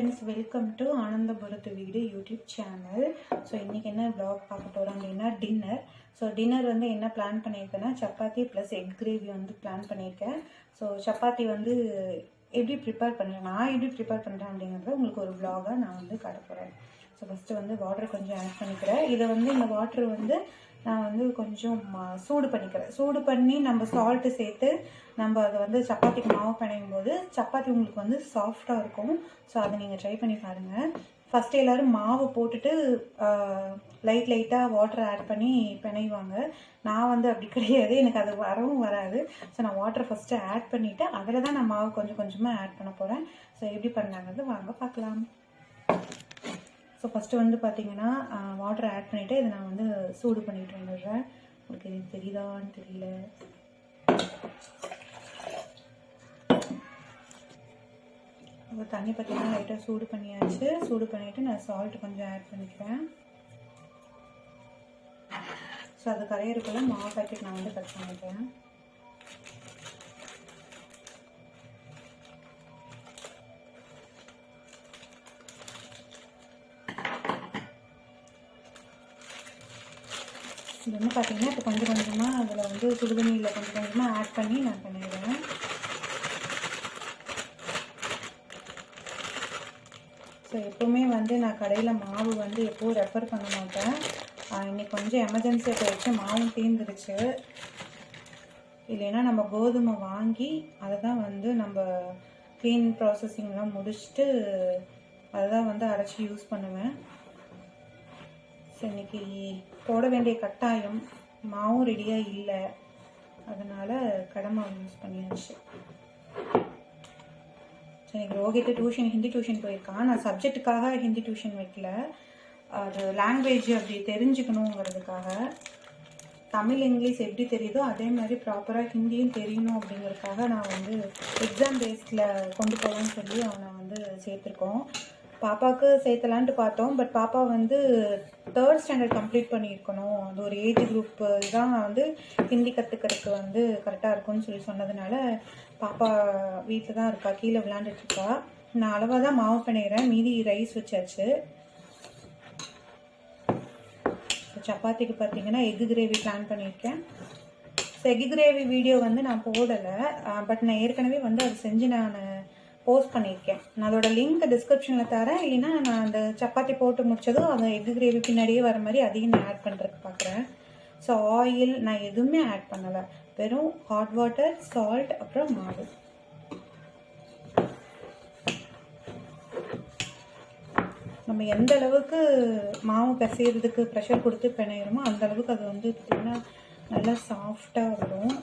Friends welcome to ஆனந்தபுரத்து வீடு YouTube channel so இன்றைக்கி என்ன ப்ளாக் பார்க்க போகிறோம் அப்படின்னா டின்னர் ஸோ டின்னர் வந்து என்ன பிளான் பண்ணியிருக்கேன்னா சப்பாத்தி ப்ளஸ் எக் கிரேவி வந்து பிளான் பண்ணியிருக்கேன் ஸோ சப்பாத்தி வந்து எப்படி ப்ரிப்பேர் பண்ணுறேன் நான் எப்படி ப்ரிப்பேர் பண்ணுறேன் அப்படிங்கிறத உங்களுக்கு ஒரு ப்ளாகாக நான் வந்து காட்ட போகிறேன் ஸோ ஃபஸ்ட்டு வந்து வாட்டர் கொஞ்சம் ஆட் பண்ணிக்கிறேன். இதை வந்து இந்த வாட்டர் வந்து நான் வந்து கொஞ்சம் சூடு பண்ணிக்கிறேன். சூடு பண்ணி நம்ம சால்ட்டு சேர்த்து நம்ம அதை வந்து சப்பாத்திக்கு மாவு பிணையும் போது சப்பாத்தி உங்களுக்கு வந்து சாஃப்டாக இருக்கும். ஸோ அதை நீங்கள் ட்ரை பண்ணி பாருங்கள் ஃபஸ்ட்டு எல்லோரும் மாவு போட்டுட்டு லைட் லைட்டாக வாட்டர் ஆட் பண்ணி பிணைவாங்க. நான் வந்து அப்படி கிடையாது. எனக்கு அது வரவும் வராது. ஸோ நான் வாட்டர் ஃபஸ்ட்டு ஆட் பண்ணிவிட்டு அதில் தான் நான் மாவு கொஞ்சம் கொஞ்சமாக ஆட் பண்ண போகிறேன் ஸோ எப்படி பண்ணாங்கிறது வாங்க பார்க்கலாம். ஸோ ஃபஸ்ட்டு வந்து பார்த்தீங்கன்னா வாட்டர் ஆட் பண்ணிவிட்டு இதை நான் வந்து சூடு பண்ணிட்டு வந்துடுறேன். உங்களுக்கு தெரியுதான்னு தெரியல. இப்போ தண்ணி பார்த்தீங்கன்னா லைட்டாக சூடு பண்ணியாச்சு. சூடு பண்ணிவிட்டு நான் சால்ட் கொஞ்சம் ஆட் பண்ணிக்கிறேன். ஸோ அது கரையிறதுக்குள்ள மாவு பேக்கெட் நான் வந்து கட் பண்ணிக்கிறேன். இன்னும் வந்து பார்த்தீங்கன்னா இப்போ கொஞ்சம் கொஞ்சமாக அதில் வந்து சுடுதண்ணியில் கொஞ்சம் கொஞ்சமாக ஆட் பண்ணி நான் பண்ணிடுவேன் ஸோ எப்போவுமே வந்து நான் கடையில் மாவு வந்து எப்போவும் ரெஃபர் பண்ண மாட்டேன். இன்றைக்கி கொஞ்சம் எமர்ஜென்சியாக போயிடுச்சு மாவும் தீர்ந்துருச்சு இல்லைன்னா நம்ம கோதுமை வாங்கி அதை தான் வந்து நம்ம க்ளீன் ப்ராசஸிங்லாம் முடிச்சுட்டு அதை தான் வந்து அரைச்சி யூஸ் பண்ணுவேன். ஸோ இன்னைக்கு போட வேண்டிய கட்டாயம் மாவும் ரெடியாக இல்லை. அதனால் கடமாவை யூஸ் பண்ணியாச்சு. ஸோ இன்னைக்கு ரோஹித் டியூஷன் ஹிந்தி டியூஷன் போயிருக்கான். நான் சப்ஜெக்ட்டுக்காக ஹிந்தி டியூஷன் வைக்கல. அது லாங்குவேஜ் அப்படி தெரிஞ்சுக்கணுங்கிறதுக்காக. தமிழ் இங்கிலீஷ் எப்படி தெரியுதோ அதே மாதிரி ப்ராப்பராக ஹிந்தியும் தெரியணும் அப்படிங்கிறதுக்காக நான் வந்து எக்ஸாம் பேஸில் கொண்டு போவேன்னு சொல்லி அவனை வந்து சேர்த்துருக்கோம். பாப்பாவுக்கு சேர்த்தலான்ட்டு பார்த்தோம். பட் பாப்பா வந்து தேர்ட் ஸ்டாண்டர்ட் கம்ப்ளீட் பண்ணியிருக்கணும். அது ஒரு ஏஜ் குரூப் தான் வந்து ஹிந்தி கற்றுக்கிறதுக்கு வந்து கரெக்டாக இருக்கும்னு சொல்லி சொன்னதுனால பாப்பா வீட்டில் தான் இருக்கா. கீழே விளாண்டுட்டுருக்கா நான் அளவாக தான் மாவு பிணையிறேன். மீதி ரைஸ் வச்சாச்சு. சப்பாத்திக்கு பார்த்தீங்கன்னா எக்கு கிரேவி பிளான் பண்ணியிருக்கேன். ஸோ எக்கு கிரேவி வீடியோ வந்து நான் போடலை. பட் நான் ஏற்கனவே வந்து அது செஞ்சு நான் போஸ்ட் பண்ணியிருக்கேன். நான் அதோட லிங்க் டிஸ்கிரிப்ஷனில் தரேன். இல்லைன்னா நான் அந்த சப்பாத்தி போட்டு முடிச்சதும் அந்த எக்கு கிரேவி பின்னாடியே வர மாதிரி அதையும் நான் ஆட் பண்ணுறதுக்கு பார்க்குறேன் ஸோ ஆயில் நான் எதுவுமே ஆட் பண்ணலை. வெறும் ஹாட் வாட்டர் சால்ட் அப்புறம் மாவு. நம்ம எந்த அளவுக்கு மாவு பிசையிறதுக்கு ப்ரெஷர் கொடுத்து பிணையிறோமோ அந்த அளவுக்கு அது வந்து பார்த்திங்கன்னா நல்லா சாஃப்டாக வரும்.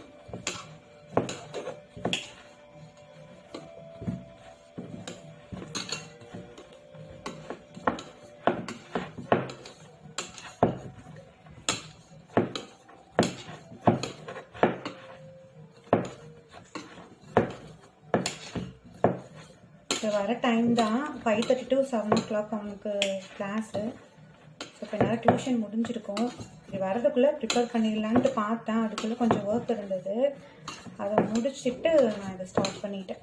இப்போ வர டைம் தான் five thirty to seven o'clock அவனுக்கு கிளாஸு ஸோ இப்போ நேரம் டியூஷன் முடிஞ்சிருக்கும். இப்படி வரதுக்குள்ளே ப்ரிப்பேர் பண்ணிடலான்ட்டு பார்த்தேன். அதுக்குள்ளே கொஞ்சம் ஒர்க் இருந்தது. அதை முடிச்சுட்டு நான் இதை ஸ்டார்ட் பண்ணிட்டேன்.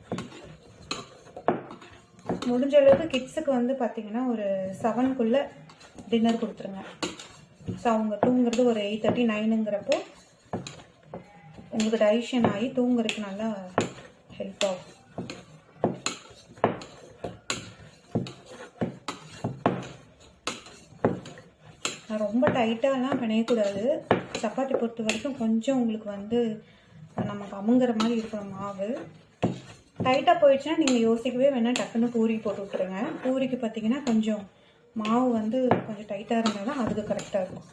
முடிஞ்ச அளவுக்கு கிட்ஸுக்கு வந்து பார்த்தீங்கன்னா ஒரு செவனுக்குள்ளே டின்னர் கொடுத்துருங்க. ஸோ அவங்க தூங்குறது ஒரு எயிட் தேர்ட்டி நைனுங்கிறப்போ உங்களுக்கு டைஷன் ஆகி தூங்குறதுக்கு நல்லா ஹெல்ப் ஆகும். ரொம்ப டைட்டாலாம் பிணையக்கூடாது. சப்பாத்தி பொறுத்த வரைக்கும் கொஞ்சம் உங்களுக்கு வந்து நமக்கு அமுங்குற மாதிரி இருக்கணும் மாவு. டைட்டாக போயிடுச்சுன்னா நீங்கள் யோசிக்கவே வேணால் டக்குன்னு பூரி போட்டு விட்ருங்க பூரிக்கு பார்த்தீங்கன்னா கொஞ்சம் மாவு வந்து கொஞ்சம் டைட்டாக இருந்தால் தான் அதுக்கு கரெக்டாக இருக்கும்.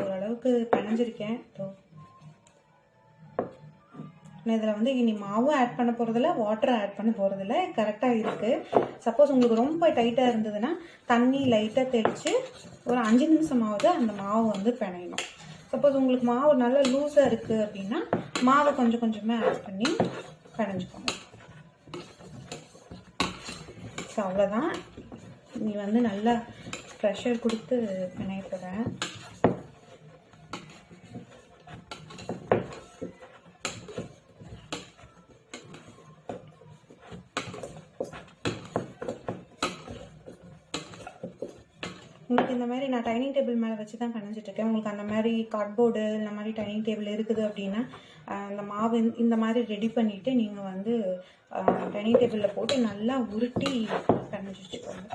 ஓரளவுக்கு பிணைஞ்சிருக்கேன். இப்போ நான் இதில் வந்து இனி மாவும் ஆட் பண்ண போகிறதில்ல வாட்டரும் ஆட் பண்ண போகிறதில்ல கரெக்டாக இருக்குது சப்போஸ் உங்களுக்கு ரொம்ப டைட்டாக இருந்ததுன்னா தண்ணி லைட்டாக தெளித்து ஒரு அஞ்சு நிமிஷமாவது அந்த மாவு வந்து பிணையணும். சப்போஸ் உங்களுக்கு மாவு நல்லா லூஸாக இருக்குது அப்படின்னா மாவை கொஞ்சம் கொஞ்சமாக ஆட் பண்ணி பிணைஞ்சுக்கோங்க. ஸோ அவ்வளோதான் நீ வந்து நல்லா ப்ரெஷர் கொடுத்து பிணைய போகிறேன் உங்களுக்கு இந்த மாதிரி நான் டைனிங் டேபிள் மேலே வச்சு தான் பிணைஞ்சிட்டு உங்களுக்கு அந்த மாதிரி கார்ட்போர்டு இந்த மாதிரி டைனிங் டேபிள் இருக்குது அப்படின்னா அந்த மாவு இந்த- இந்த மாதிரி ரெடி பண்ணிவிட்டு நீங்கள் வந்து டைனிங் டேபிளில் போட்டு நல்லா உருட்டி பிணைஞ்சி வச்சுக்கோங்க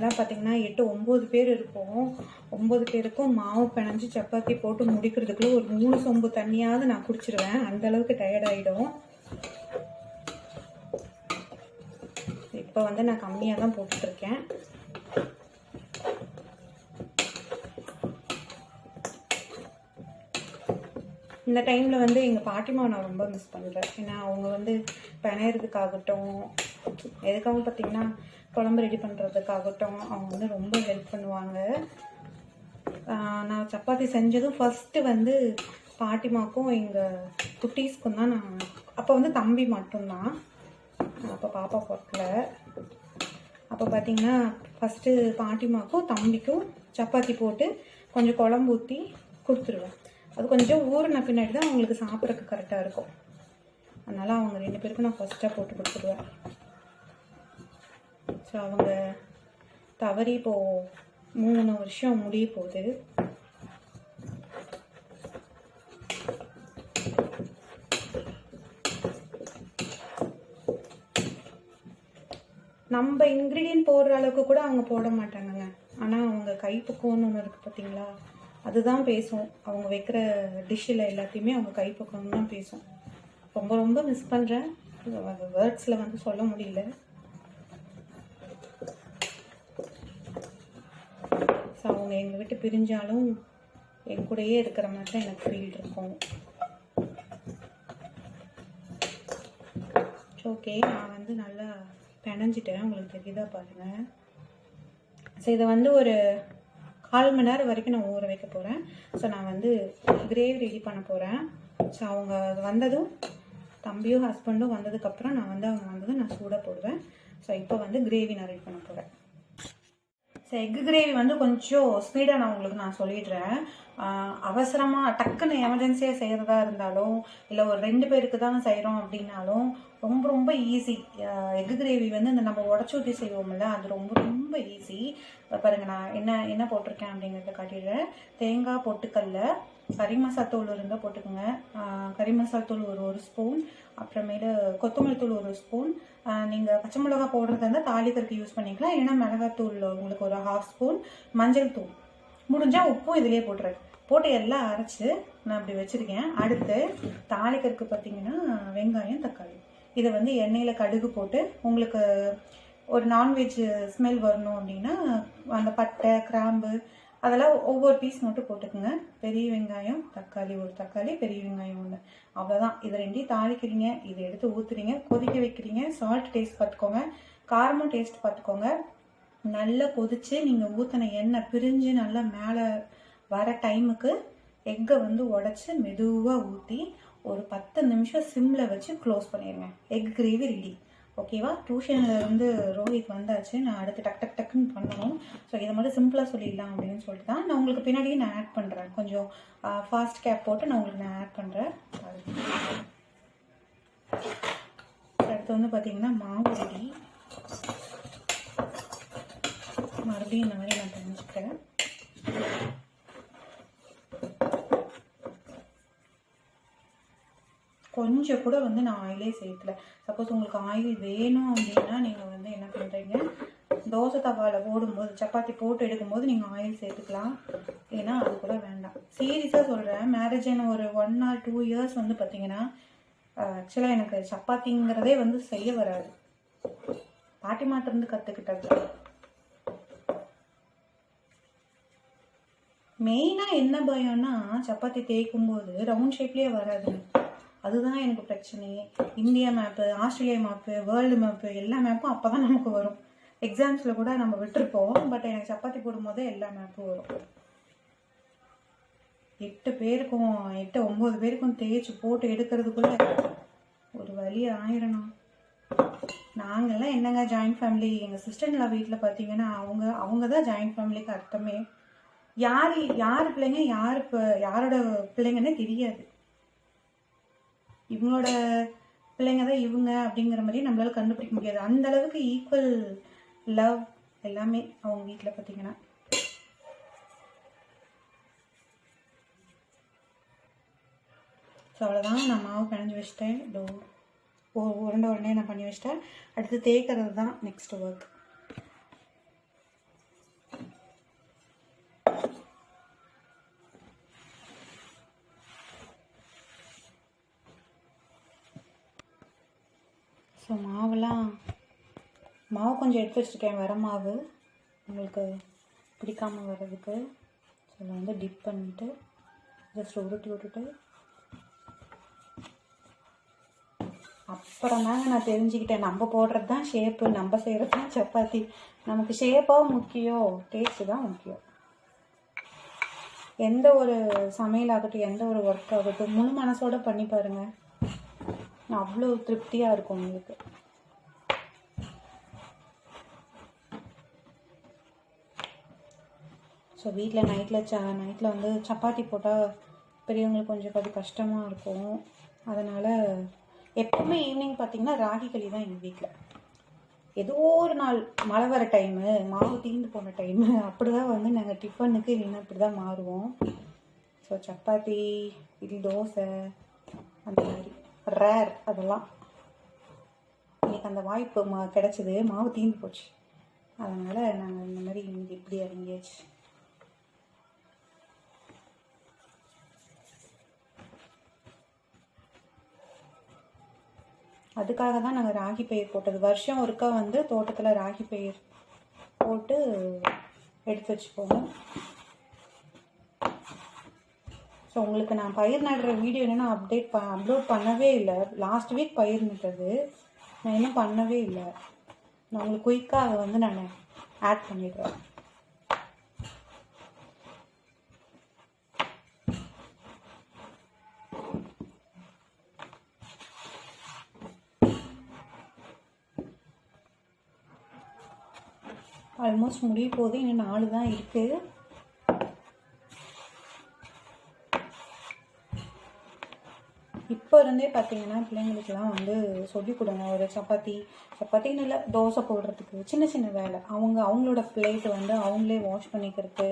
இதெல்லாம் பார்த்தீங்கன்னா எட்டு ஒம்பது பேர் இருப்போம் ஒம்பது பேருக்கும் மாவு பிணைஞ்சி சப்பாத்தி போட்டு முடிக்கிறதுக்குள்ள ஒரு மூணு சொம்பு தண்ணியாவது நான் குடிச்சிருவேன். அந்த அளவுக்கு டயர்ட் ஆகிடும் இப்போ வந்து நான் கம்மியாக தான் போட்டுட்ருக்கேன். இந்த டைமில் வந்து எங்கள் பாட்டிமாவை நான் ரொம்ப மிஸ் பண்ணுறேன் ஏன்னா அவங்க வந்து பிணையிறதுக்காகட்டும் எதுக்காகவும் பார்த்தீங்கன்னா குழம்பு ரெடி பண்ணுறதுக்காகட்டும் அவங்க வந்து ரொம்ப ஹெல்ப் பண்ணுவாங்க. நான் சப்பாத்தி செஞ்சதும் ஃபஸ்ட்டு வந்து பாட்டிமாக்கும் எங்கள் குட்டீஸ்க்கும் தான் நான் அப்போ வந்து தம்பி மட்டும்தான். அப்போ பாப்பா பிறக்கல. அப்போ பார்த்தீங்கன்னா ஃபஸ்ட்டு பாட்டிமாக்கும் தம்பிக்கும் சப்பாத்தி போட்டு கொஞ்சம் குழம்பு ஊற்றி கொடுத்துருவேன். அது கொஞ்சம் ஊறின பின்னாடி தான் அவங்களுக்கு சாப்பிட்றதுக்கு கரெக்டாக இருக்கும். அதனால் அவங்க ரெண்டு பேருக்கும் நான் ஃபஸ்ட்டாக போட்டு கொடுத்துருவேன். ஸோ அவங்க தவறி இப்போது மூணு வருஷம் முடிய போகுது. நம்ம இன்க்ரீடியன்ட் போடுற அளவுக்கு கூட அவங்க போட மாட்டாங்கங்க. ஆனால் அவங்க கைப்பக்குவம்னு ஒன்று இருக்குது பார்த்தீங்களா அதுதான் பேசும். அவங்க வைக்கிற டிஷ்ஷில் எல்லாத்தையுமே அவங்க கைப்பக்குவம் தான் பேசும். ரொம்ப ரொம்ப மிஸ் பண்ணுறேன் வேர்ட்ஸில் வந்து சொல்ல முடியல. ஸோ அவங்க எங்கள் விட்டு பிரிஞ்சாலும் என் கூடயே இருக்கிற மாதிரி தான் எனக்கு ஃபீல் இருக்கும். ஓகே நான் வந்து நல்லா பிணைஞ்சிட்டேன். உங்களுக்கு தெரியுதா பாருங்கள் ஸோ இதை வந்து ஒரு கால் மணி நேரம் வரைக்கும் நான் ஊற வைக்க போகிறேன் ஸோ நான் வந்து கிரேவி ரெடி பண்ண போகிறேன் ஸோ அவங்க வந்ததும் தம்பியும் ஹஸ்பண்டும் வந்ததுக்கப்புறம் நான் வந்து அவங்க வந்ததும் நான் சூடாக போடுவேன். ஸோ இப்போ வந்து கிரேவி நான் ரெடி பண்ண போகிறேன் ஸோ எக் கிரேவி வந்து கொஞ்சம் ஸ்பீடாக நான் உங்களுக்கு நான் சொல்லிடுறேன். அவசரமாக டக்குன்னு எமர்ஜென்சியாக செய்கிறதா இருந்தாலும் இல்லை ஒரு ரெண்டு பேருக்கு தான் செய்கிறோம் அப்படின்னாலும் ரொம்ப ரொம்ப ஈஸி எக் கிரேவி வந்து இந்த நம்ம உடச்சி ஊற்றி செய்வோம்ல அது ரொம்ப ரொம்ப ஈஸி பாருங்க நான் என்ன என்ன போட்டிருக்கேன் அப்படிங்கிறத காட்டிடுறேன். தேங்காய் பொட்டுக்கல்ல கறி மசாத்தூள் இருந்தால் போட்டுக்கோங்க. கறி மசாத்தூள் ஒரு ஒரு ஸ்பூன் அப்புறமேலு கொத்தமல்லி தூள் ஒரு ஸ்பூன் நீங்கள் பச்சை மிளகா போடுறதா இருந்தால் தாளிக்கிறதுக்கு யூஸ் பண்ணிக்கலாம். இல்லைன்னா மிளகாத்தூள் உங்களுக்கு ஒரு ஹாஃப் ஸ்பூன் மஞ்சள் தூள். முடிஞ்சால் உப்பும் இதிலே போட்டுறேன் போட்டு எல்லாம் அரைச்சி நான் அப்படி வச்சுருக்கேன். அடுத்து தாளிக்கிறதுக்கு பார்த்தீங்கன்னா வெங்காயம் தக்காளி. இதை வந்து எண்ணெயில் கடுகு போட்டு உங்களுக்கு ஒரு நான்வெஜ் ஸ்மெல் வரணும் அப்படின்னா அந்த பட்டை கிராம்பு அதெல்லாம் ஒவ்வொரு பீஸ் மட்டும் போட்டுக்கோங்க. பெரிய வெங்காயம் தக்காளி ஒரு தக்காளி பெரிய வெங்காயம் ஒன்று அவ்வளோதான் இதை ரெண்டையும் தாளிக்கிறீங்க. இதை எடுத்து ஊற்றுறீங்க கொதிக்க வைக்கிறீங்க. சால்ட் டேஸ்ட் பார்த்துக்கோங்க. காரமும் டேஸ்ட் பார்த்துக்கோங்க. நல்லா கொதிச்சு நீங்கள் ஊற்றின எண்ணெய் பிரிஞ்சு நல்லா மேலே வர டைமுக்கு எக்கை வந்து உடச்சி மெதுவாக ஊற்றி ஒரு பத்து நிமிஷம் சிம்மில் வச்சு க்ளோஸ் பண்ணிடுங்க எக் கிரேவி ரெடி ஓகேவா டியூஷன்லேருந்து ரோஹித் வந்தாச்சு. நான் அடுத்து டக் டக் டக்குன்னு பண்ணணும். ஸோ இதை மட்டும் சிம்பிளாக சொல்லிடலாம் அப்படின்னு சொல்லிட்டு தான் நான் உங்களுக்கு பின்னாடியே நான் ஆட் பண்ணுறேன் கொஞ்சம் ஃபாஸ்ட் கேப் போட்டு நான் உங்களுக்கு நான் ஆட் பண்ணுறேன் அடுத்து வந்து பார்த்தீங்கன்னா மாவு ரெடி மறுபடியும் இந்த மாதிரி நான் தெரிஞ்சுக்கிறேன். கொஞ்சம் கூட வந்து நான் ஆயிலே சேர்க்கல. சப்போஸ் உங்களுக்கு ஆயில் வேணும் அப்படின்னா நீங்கள் வந்து என்ன பண்ணுறீங்க தோசை தவாவில் போடும்போது சப்பாத்தி போட்டு எடுக்கும்போது நீங்கள் ஆயில் சேர்த்துக்கலாம். ஏன்னா அது கூட வேண்டாம். சீரியஸாக சொல்கிறேன் மேரேஜ் ஆன ஒரு ஒன் ஆர் டூ இயர்ஸ் வந்து பார்த்தீங்கன்னா ஆக்சுவலாக எனக்கு சப்பாத்திங்கிறதே வந்து செய்ய வராது. பாட்டிமாட்டிருந்து கற்றுக்கிட்டது மெயினாக என்ன பயம்னா சப்பாத்தி தேய்க்கும் போது ரவுண்ட் ஷேப்லேயே வராது அதுதான் எனக்கு பிரச்சனையே India map Australia map world map எல்லா மேப்பும் அப்போ தான் நமக்கு வரும். எக்ஸாம்ஸில் கூட நம்ம விட்டுருப்போம். பட் எனக்கு சப்பாத்தி போடும்போதே எல்லா மேப்பும் வரும். எட்டு பேருக்கும் எட்டு ஒம்பது பேருக்கும் தேய்ச்சி போட்டு எடுக்கிறதுக்குள்ள ஒரு வழி ஆயிரணும். நாங்கள்லாம் என்னங்க ஜாயிண்ட் ஃபேமிலி எங்கள் சிஸ்டர்ல வீட்டில் பார்த்தீங்கன்னா அவங்க அவங்க தான் ஜாயிண்ட் ஃபேமிலிக்கு அர்த்தமே. யார் யார் பிள்ளைங்க யார் இப்போ யாரோட பிள்ளைங்கன்னு தெரியாது. இவங்களோட பிள்ளைங்க தான் இவங்க அப்படிங்கிற மாதிரி நம்மளால கண்டுபிடிக்க முடியாது. அந்த அளவுக்கு ஈக்குவல் லவ் எல்லாமே அவங்க வீட்டில் பார்த்தீங்கன்னா ஸோ அவ்வளோதான் நான் மாவு பிணைஞ்சு வச்சிட்டேன். டோ ஒ- உருண்டை உடனே நான் பண்ணி வச்சிட்டேன். அடுத்து தேய்க்கிறது தான் நெக்ஸ்ட் ஒர்க் ஸோ மாவெல்லாம் மாவு கொஞ்சம் எடுத்து வச்சுருக்கேன் வர மாவு. உங்களுக்கு பிடிக்காமல் வர்றதுக்கு. ஸோ இதை வந்து டிப் பண்ணிவிட்டு ஜஸ்ட் உருட்டி விட்டுட்டு அப்புறம் தாங்க நான் தெரிஞ்சுக்கிட்டேன். நம்ம போடுறது தான் ஷேப்பு நம்ம செய்கிறது தான் சப்பாத்தி. நமக்கு ஷேப்பாக முக்கியம் டேஸ்ட்டு தான் முக்கியம். எந்த ஒரு சமையல் ஆகட்டும் எந்த ஒரு ஒர்க் ஆகட்டும் முழு மனசோட பண்ணி பாருங்கள் அவ்வளோ திருப்தியாக இருக்கும் உங்களுக்கு. ஸோ வீட்டில் நைட்டில் ச நைட்டில் வந்து சப்பாத்தி போட்டால் பெரியவங்களுக்கு கொஞ்சம் அது கஷ்டமாக இருக்கும். அதனால் எப்பவுமே ஈவினிங் பார்த்தீங்கன்னா ராகி களி தான் எங்கள் வீட்டில் ஏதோ ஒரு நாள் மழை வர டைமு மாவு தீர்ந்து போன டைமு அப்படி தான் வந்து நாங்கள் டிஃபனுக்கு இல்லைன்னா இப்படி தான் மாறுவோம். ஸோ சப்பாத்தி இட்லி தோசை அந்த மாதிரி. ரேர் அதெல்லாம். எனக்கு அந்த வாய்ப்பு மா கிடச்சிது மாவு தீந்து போச்சு. அதனால் நாங்கள் இந்த மாதிரி இன்னைக்கு இப்படி இறங்கியாச்சு. அதுக்காக தான் நாங்கள் ராகி பயிர் போட்டது. வருஷம் ஒருக்கா வந்து தோட்டத்தில் ராகி பயிர் போட்டு எடுத்து வச்சுப்போம். ஸோ உங்களுக்கு நான் பயிர் நடுற வீடியோ என்னென்னா அப்டேட் ப அப்லோட் பண்ணவே இல்லை. லாஸ்ட் வீக் பயிர் நட்டது. நான் இன்னும் பண்ணவே இல்லை. நான் உங்களுக்கு குயிக்காக அதை வந்து நான் ஆட் பண்ணிடுறேன். ஆல்மோஸ்ட் முடிய போது இன்னும் நாலு தான் இருக்குது இப்போ இருந்தே பார்த்தீங்கன்னா பிள்ளைங்களுக்குலாம் வந்து சொல்லிக் கொடுங்க. ஒரு சப்பாத்தி சப்பாத்தின்னு இல்லை தோசை போடுறதுக்கு சின்ன சின்ன வேலை. அவங்க அவங்களோட பிளேட் வந்து அவங்களே வாஷ் பண்ணிக்கிறது.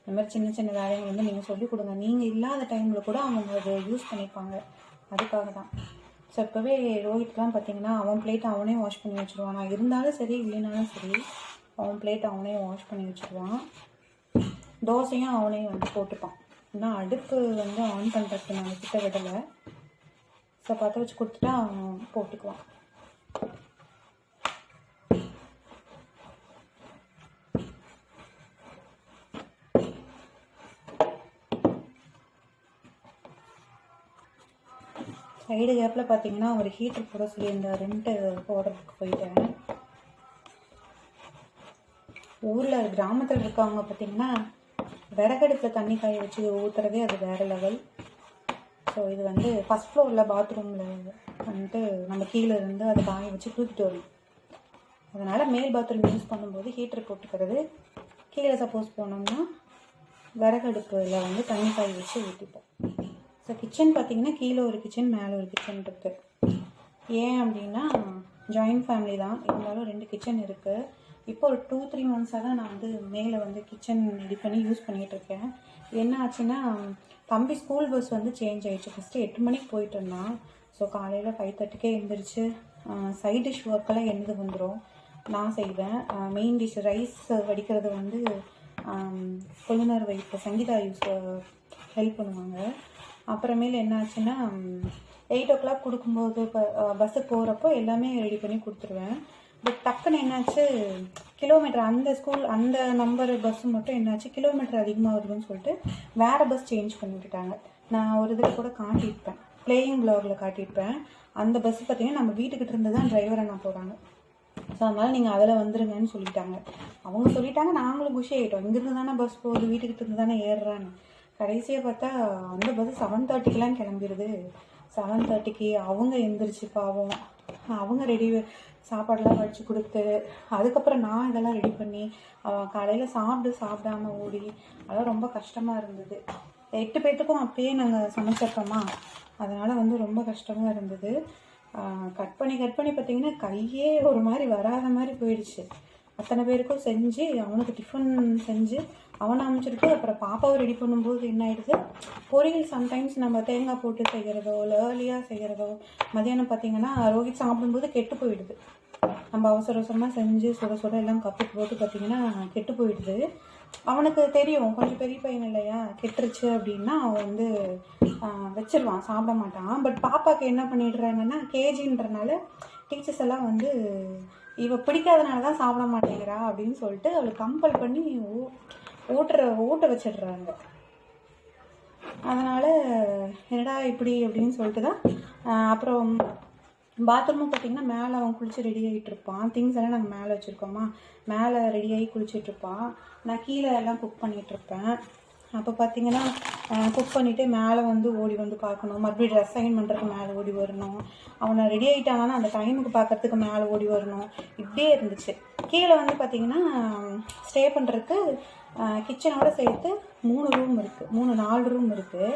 இந்த மாதிரி சின்ன சின்ன வேலைகள் வந்து நீங்கள் சொல்லிக் கொடுங்க. நீங்கள் இல்லாத டைமில் கூட அவங்க அதை யூஸ் பண்ணிப்பாங்க. அதுக்காக தான். ஸோ இப்போவே ரோஹித்லாம் பார்த்தீங்கன்னா அவன் பிளேட் அவனே வாஷ் பண்ணி வச்சுருவான். நான் இருந்தாலும் சரி இல்லைனாலும் சரி அவன் பிளேட் அவனே வாஷ் பண்ணி வச்சுருவான். தோசையும் அவனே வந்து போட்டுப்பான். ஏன்னா அடுப்பு வந்து ஆன் பண்ணுறதுக்கு நான் கிட்ட விடலை. ஸோ பற்ற வச்சு கொடுத்துட்டா அவன் போட்டுக்குவான். சைடு கேப்பில் பார்த்தீங்கன்னா ஒரு ஹீட்டர் போட சொல்லியிருந்தாருன்ட்டு போடுறதுக்கு போயிட்டேன். ஊரில் கிராமத்தில் இருக்கவங்க பார்த்தீங்கன்னா விறகடுப்பில் தண்ணி காய வச்சு ஊற்றுறதே அது வேறு லெவல் ஸோ இது வந்து ஃபஸ்ட் ஃப்ளோரில் பாத்ரூமில் வந்துட்டு நம்ம கீழே இருந்து அதை காய வச்சு தூக்கிட்டு வரும் அதனால் மேல் பாத்ரூம் யூஸ் பண்ணும்போது ஹீட்டர் போட்டுக்கிறது. கீழே சப்போஸ் போனோம்னா விறகடுப்பில் வந்து தண்ணி காய வச்சு ஊற்றிப்போம் ஸோ கிச்சன் பார்த்திங்கன்னா கீழே ஒரு கிச்சன் மேலே ஒரு கிச்சன் இருக்குது ஏன் அப்படின்னா ஜாயிண்ட் ஃபேமிலி தான். இருந்தாலும் ரெண்டு கிச்சன் இருக்குது இப்போ ஒரு டூ த்ரீ மந்த்ஸாக தான் நான் வந்து மேலே வந்து கிச்சன் ரெடி பண்ணி யூஸ் பண்ணிகிட்டு இருக்கேன். என்ன ஆச்சுன்னா தம்பி ஸ்கூல் பஸ் வந்து சேஞ்ச் ஆயிடுச்சு. ஃபஸ்ட்டு எட்டு மணிக்கு போயிட்டு இருந்தான். ஸோ காலையில் ஃபைவ் தேர்ட்டிக்கே எழுந்திரிச்சு சைட் டிஷ் ஒர்க்கெல்லாம் என்னது வந்துடும் நான் செய்வேன். மெயின் டிஷ் ரைஸ் வடிக்கிறது வந்து கொழுநர் வைப்பு சங்கீதா யூஸ் ஹெல்ப் பண்ணுவாங்க. அப்புறமேல் என்ன ஆச்சுன்னா எயிட் ஓ கிளாக் கொடுக்கும்போது இப்போ பஸ்ஸுக்கு போகிறப்போ எல்லாமே ரெடி பண்ணி கொடுத்துருவேன். பட் டக்குன்னு என்னாச்சு கிலோமீட்டர் அந்த ஸ்கூல் அந்த நம்பர் பஸ் மட்டும் என்னாச்சு கிலோமீட்டர் அதிகமாக வருதுன்னு சொல்லிட்டு வேறு பஸ் சேஞ்ச் பண்ணி விட்டுட்டாங்க நான் ஒரு இதில் கூட காட்டியிருப்பேன். பிளேயிங் பிளாகில் காட்டியிருப்பேன். அந்த பஸ் பார்த்தீங்கன்னா நம்ம வீட்டுக்கிட்ட இருந்து தான் டிரைவரை அண்ணா போகிறாங்க ஸோ அதனால் நீங்கள் அதில் வந்துருங்கன்னு சொல்லிட்டாங்க. அவங்க சொல்லிட்டாங்க நாங்களும் குஷி ஆகிட்டோம் இங்கேருந்து தானே பஸ் போகுது வீட்டுக்கிட்ட இருந்து தானே ஏறுறான்னு. கடைசியாக பார்த்தா அந்த பஸ் செவன் தேர்ட்டிக்கெலாம் கிளம்பிடுது செவன் தேர்ட்டிக்கு அவங்க எந்திரிச்சு பாவம். அவங்க ரெடி சாப்பாடெல்லாம் வச்சு கொடுத்து அதுக்கப்புறம் நான் இதெல்லாம் ரெடி பண்ணி அவன் காலையில் சாப்பிட்டு சாப்பிடாம ஓடி அதெல்லாம் ரொம்ப கஷ்டமாக இருந்தது. எட்டு பேர்த்துக்கும் அப்பயே நாங்கள் சமைச்சிருக்கோமா? அதனால் வந்து ரொம்ப கஷ்டமாக இருந்தது. கட் பண்ணி கட் பண்ணி பார்த்தீங்கன்னா கையே ஒரு மாதிரி வராத மாதிரி போயிடுச்சு. அத்தனை பேருக்கும் செஞ்சு அவனுக்கு டிஃபன் செஞ்சு அவனை அமைச்சிருக்கு அப்புறம் பாப்பாவை ரெடி பண்ணும்போது என்ன ஆயிடுது? பொரியல் சம்டைம்ஸ் நம்ம தேங்காய் போட்டு செய்கிறதோ இல்லை ஏர்லியாக செய்கிறதோ மதியானம் பார்த்தீங்கன்னா ரோஹித் சாப்பிடும்போது கெட்டு போயிடுது. நம்ம அவசர அவசரமாக செஞ்சு சுட சுட எல்லாம் கப்புக்கு போட்டு பார்த்தீங்கன்னா கெட்டு போயிடுது. அவனுக்கு தெரியும் கொஞ்சம் பெரிய பையன் இல்லையா கெட்டுருச்சு அப்படின்னா அவன் வந்து வச்சிருவான் சாப்பிட மாட்டான். பட் பாப்பாவுக்கு என்ன பண்ணிடுறாங்கன்னா கேஜின்றனால டீச்சர்ஸ் எல்லாம் வந்து இவ பிடிக்காதனால தான் சாப்பிட மாட்டேங்கிறா அப்படின்னு சொல்லிட்டு அவளுக்கு கம்பல் பண்ணி ஊட்டுற ஊட்ட வச்சிடுறாங்க. அதனால் என்னடா இப்படி அப்படின்னு சொல்லிட்டு தான் அப்புறம் பாத்ரூமும் பார்த்தீங்கன்னா மேலே அவன் குளிச்சு ரெடி ஆகிட்டு இருப்பான். திங்ஸ் எல்லாம் நாங்கள் மேலே வச்சுருக்கோமா? மேலே ரெடி ஆகி குளிச்சிட்ருப்பான் நான் கீழே எல்லாம் குக் பண்ணிகிட்ருப்பேன் இருப்பேன். அப்போ பார்த்தீங்கன்னா குக் பண்ணிவிட்டு மேலே வந்து ஓடி வந்து பார்க்கணும். மறுபடியும் ட்ரெஸ் அயன் பண்ணுறதுக்கு மேலே ஓடி வரணும். அவனை ரெடி ஆகிட்டாங்கன்னா அந்த டைமுக்கு பார்க்கறதுக்கு மேலே ஓடி வரணும். இப்படியே இருந்துச்சு. கீழே வந்து பார்த்திங்கன்னா ஸ்டே பண்ணுறதுக்கு கிச்சனோட சேர்த்து மூணு ரூம் இருக்குது மூணு நாலு ரூம் இருக்குது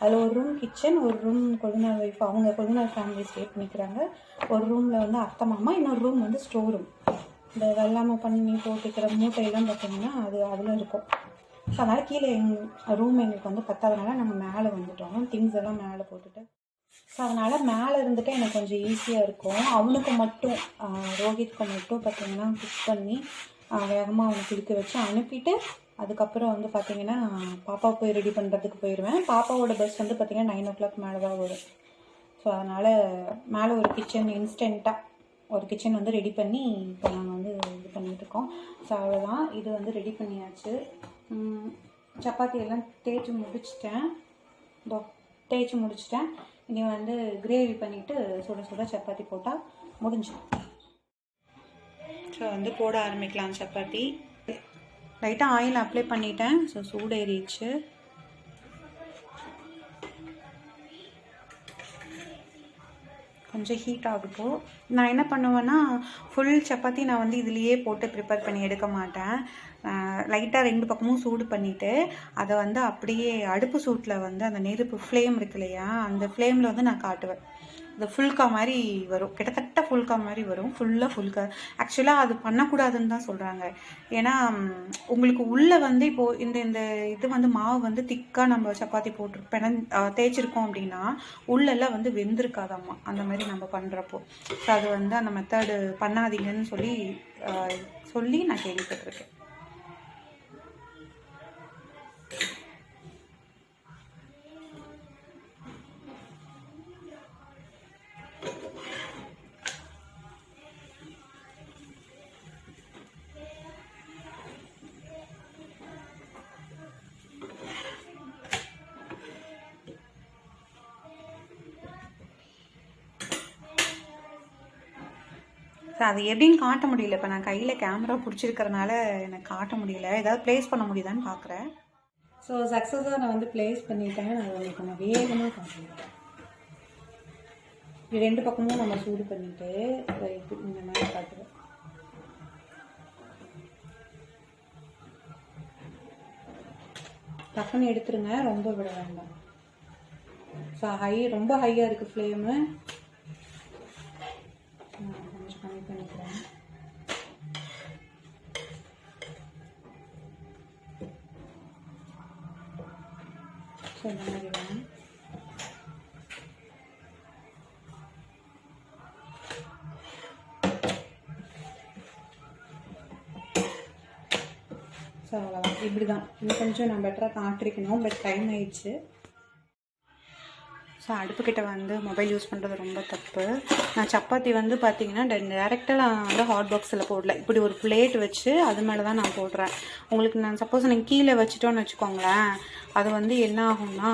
அதில் ஒரு ரூம் கிச்சன் ஒரு ரூம் கொழுநாள் ஒய்ஃப் அவங்க கொழுநாள் ஃபேமிலி ஸ்டே பண்ணிக்கிறாங்க. ஒரு ரூமில் வந்து அத்தை மாமா இன்னொரு ரூம் வந்து ஸ்டோர் ரூம் இந்த வெள்ளாமல் பண்ணி போட்டுக்கிற மூட்டையெல்லாம் பார்த்தீங்கன்னா அது அதில் இருக்கும். ஸோ அதனால் கீழே எங் ரூம் எங்களுக்கு வந்து பத்தாதனால நாங்கள் மேலே வந்துட்டோம். திங்ஸ் எல்லாம் மேலே போட்டுட்டு ஸோ அதனால் மேலே இருந்துட்டு எனக்கு கொஞ்சம் ஈஸியாக இருக்கும். அவனுக்கு மட்டும் ரோஹித்க்கு மட்டும் பார்த்தீங்கன்னா குக் பண்ணி வேகமாக அவனை குளிக்க வச்சு அனுப்பிட்டு அதுக்கப்புறம் வந்து பார்த்திங்கன்னா பாப்பா போய் ரெடி பண்ணுறதுக்கு போயிடுவேன் பாப்பாவோட பஸ் வந்து பார்த்திங்கன்னா நைன் ஓ கிளாக் மேலே தான் வரும். ஸோ அதனால் மேலே ஒரு கிச்சன் இன்ஸ்டண்ட்டாக ஒரு கிச்சன் வந்து ரெடி பண்ணி இப்போ நாங்கள் வந்து இது பண்ணிகிட்ருக்கோம் இருக்கோம். ஸோ அவ்வளோதான் இது வந்து ரெடி பண்ணியாச்சு. சப்பாத்தி எல்லாம் தேய்ச்சி முடிச்சிட்டேன். இதோ தேய்ச்சி முடிச்சிட்டேன். இனி வந்து கிரேவி பண்ணிவிட்டு சுட சுட சப்பாத்தி போட்டால் முடிஞ்சு ஸோ வந்து போட ஆரம்பிக்கலாம் சப்பாத்தி. லைட்டாக ஆயில் அப்ளை பண்ணிட்டேன். ஸோ சூடு ஏறிடுச்சு கொஞ்சம் ஹீட் ஆகட்டும். நான் என்ன பண்ணுவேன்னா ஃபுல் சப்பாத்தி நான் வந்து இதுலேயே போட்டு ப்ரிப்பேர் பண்ணி எடுக்க மாட்டேன். லைட்டாக ரெண்டு பக்கமும் சூடு பண்ணிவிட்டு அதை வந்து அப்படியே அடுப்பு சூட்டில் வந்து அந்த நெருப்பு ஃப்ளேம் இருக்கு இல்லையா அந்த ஃப்ளேமில் வந்து நான் காட்டுவேன். அது ஃபுல்கா மாதிரி வரும். கிட்டத்தட்ட ஃபுல்கா மாதிரி வரும். ஃபுல்லாக ஃபுல்கா ஆக்சுவலாக அது பண்ணக்கூடாதுன்னு தான் சொல்கிறாங்க ஏன்னா உங்களுக்கு உள்ளே வந்து இப்போது இந்த இந்த இது வந்து மாவு வந்து திக்காக நம்ம சப்பாத்தி போட்டு பெண தேய்ச்சிருக்கோம் அப்படின்னா உள்ளெல்லாம் வந்து வெந்திருக்காதாம்மா அந்த மாதிரி நம்ம பண்ணுறப்போ ஸோ அது வந்து அந்த மெத்தடு பண்ணாதீங்கன்னு சொல்லி சொல்லி நான் கேள்விப்பட்டிருக்கேன். ஸோ அது எப்படின்னு காட்ட முடியல. இப்போ நான் கையில் கேமரா பிடிச்சிருக்கறனால எனக்கு காட்ட முடியல. ஏதாவது ப்ளேஸ் பண்ண முடியுதான்னு பார்க்குறேன் ஸோ சக்ஸஸாக நான் வந்து ப்ளேஸ் பண்ணிட்டேன். நான் உங்களுக்கு நான் வேகமாக காட்டுறேன் இது ரெண்டு பக்கமும் நம்ம சூடு பண்ணிட்டு இந்த மாதிரி காட்டுறேன். டக்குன்னு எடுத்துருங்க. ரொம்ப விட வேண்டாம். ஸோ ஹை ரொம்ப ஹையாக இருக்குது ஃப்ளேமு ஸோ இந்த மாதிரி வேணும் ஸோ அவ்வளோதான் இப்படி தான் இன்னும் கொஞ்சம் நான் பெட்டராக காட்டிருக்கணும் பட் டைம் ஆயிடுச்சு. ஸோ அடுப்புக்கிட்ட வந்து மொபைல் யூஸ் பண்ணுறது ரொம்ப தப்பு. நான் சப்பாத்தி வந்து பார்த்தீங்கன்னா டேரெக்டாக நான் வந்து ஹாட் பாக்ஸில் போடல. இப்படி ஒரு பிளேட் வச்சு அது மேலே தான் நான் போடுறேன். உங்களுக்கு நான் சப்போஸ் நீங்கள் கீழே வச்சுட்டோன்னு வச்சுக்கோங்களேன். அது வந்து என்ன ஆகும்னா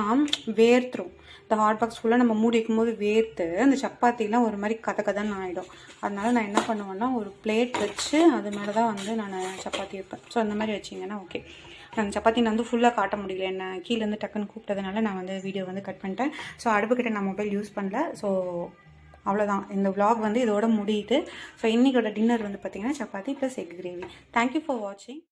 வேர்த்துரும். இந்த ஹாட் பாக்ஸ் ஃபுல்லாக நம்ம மூடி வைக்கும்போது வேர்த்து அந்த சப்பாத்திலாம் ஒரு மாதிரி கதை கதைன்னு ஆகிடும் அதனால நான் என்ன பண்ணுவேன்னா ஒரு பிளேட் வச்சு அது மேலே தான் வந்து நான் சப்பாத்தி வைப்பேன். ஸோ அந்த மாதிரி வச்சிங்கன்னா ஓகே நான் சப்பாத்தி நான் வந்து ஃபுல்லாக காட்ட முடியல. என்ன கீழேருந்து டக்குன்னு கூப்பிட்டதுனால நான் வந்து வீடியோ வந்து கட் பண்ணிட்டேன். ஸோ அடுப்புக்கிட்ட நான் மொபைல் யூஸ் பண்ணல. ஸோ அவ்வளோதான் இந்த விளாக் வந்து இதோட முடியுது. ஸோ இன்றைக்கோட டின்னர் வந்து பார்த்திங்கன்னா chapati plus egg gravy thank you for வாட்சிங்